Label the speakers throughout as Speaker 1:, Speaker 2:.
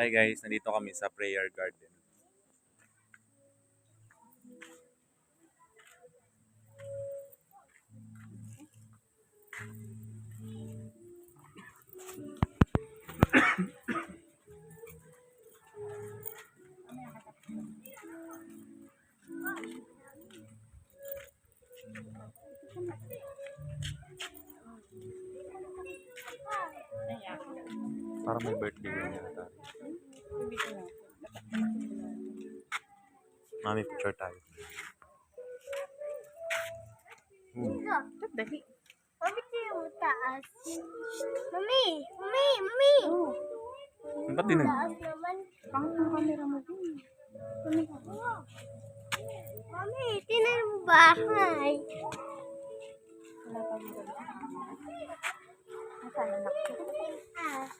Speaker 1: Hi guys, nandito kami sa prayer garden. Parang may birthday yun yata. Mami, picture tayo. Hmm.
Speaker 2: Dali.
Speaker 3: Mami, tayo taas. Mami, mami, mami.
Speaker 1: Ba't din nag...
Speaker 3: Taas naman.
Speaker 2: Pangit ang camera mo din.
Speaker 3: Mami, mami, tinan mo bahay.
Speaker 2: Wala pa mo dali. Nasaan anak ko?
Speaker 3: Ah,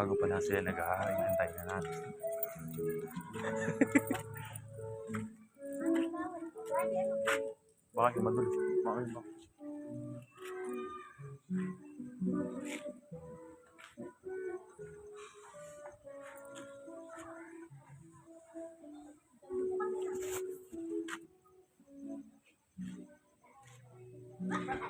Speaker 1: Bago pa lang sila nag-aaral, hintay na natin. Baka yung magulo. Baka yung magulo. Kaya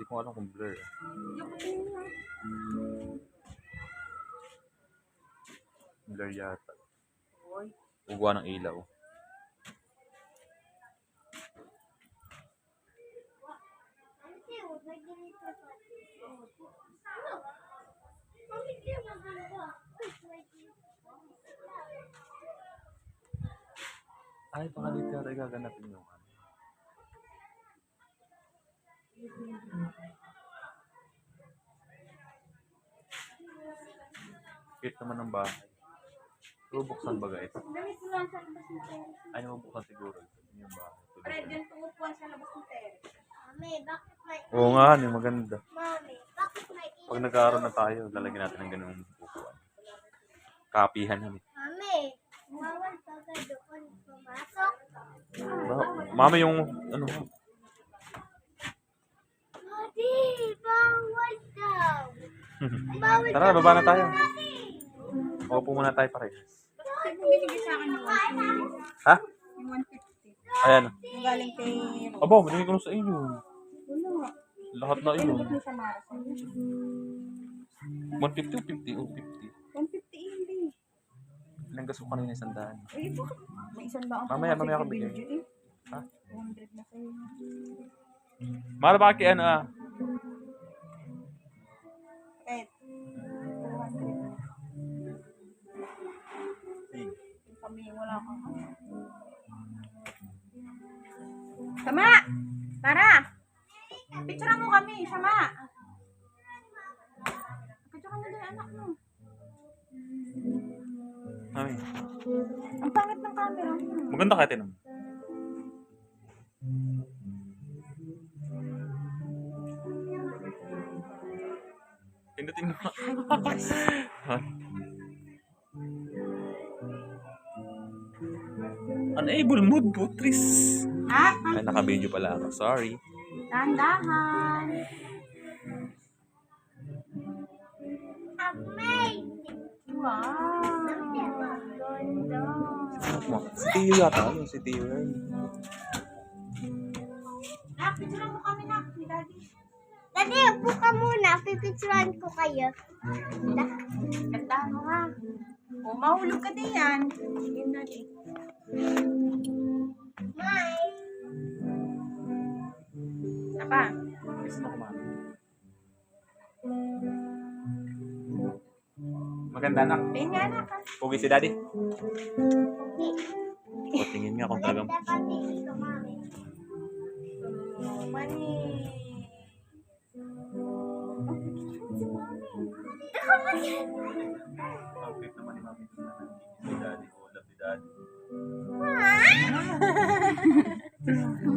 Speaker 1: Hindi ko alam kung blur. eh. Blur yata. Ugwa ng ilaw. Ay, baka dito yata gaganapin yung ano. Cute naman ng bahay. Pero buksan ba guys?
Speaker 2: Ko lang sa labas ng terrace.
Speaker 1: Ay, naman buksan siguro. Yun Yung bahay.
Speaker 2: Fred, yung tumupuan sa labas ng terrace.
Speaker 3: Mami, bakit may...
Speaker 1: Oo nga, yung maganda.
Speaker 3: Mami, bakit may
Speaker 1: Pag nagkaroon na tayo, lalagyan natin ng ganung upuan. Kapihan namin.
Speaker 3: Mami, bawal ka ka doon pumasok.
Speaker 1: Mama yung ano,
Speaker 3: Daddy, bawal daw. Bawal
Speaker 1: Tara, baba na tayo. Opo muna tayo pare.
Speaker 2: Bakit mo binigay sa akin yung 150?
Speaker 1: Ha?
Speaker 2: Yung 150.
Speaker 1: Ayan.
Speaker 2: Galing kay...
Speaker 1: Aba, binigay ko na sa inyo. Lahat na
Speaker 2: Mara.
Speaker 1: 150 o 50 o 50.
Speaker 2: 150 hindi.
Speaker 1: Ilang gas ko kanina isang daan.
Speaker 2: Eh? May isang pa
Speaker 1: Mamaya, mamaya ako.
Speaker 2: Benji eh.
Speaker 1: Ha?
Speaker 2: 200 na sa'yo.
Speaker 1: Mara baka kay ano ah.
Speaker 2: Ano. Sama! Tara! Picture mo kami, sama! Picture mo din anak mo.
Speaker 1: Mami,
Speaker 2: Ang pangit ng camera mo.
Speaker 1: maganda ka tinan. Pindutin mo. Unable mode putris.
Speaker 2: Ah,
Speaker 1: Ay, naka-video pala ako. Sorry.
Speaker 2: Tandahan.
Speaker 3: Amazing.
Speaker 2: Wow.
Speaker 3: Ganda.
Speaker 1: Si Tio yata. Yung si Tio.
Speaker 2: Ah, picture mo kami na. Ni Daddy.
Speaker 3: Daddy, upo ka muna. Pipicturan ko kayo.
Speaker 2: Gandahan mo ha. O, mahulog ka din yan. Sige, Daddy.
Speaker 1: Maganda anak.
Speaker 2: Tingin nga na ka.
Speaker 1: Pugi si daddy. O, tingin nga kung talagang...
Speaker 3: Maganda pati ito, mami.
Speaker 2: Mani.
Speaker 1: Cute naman ni mami. Si daddy. Oh, love ni daddy.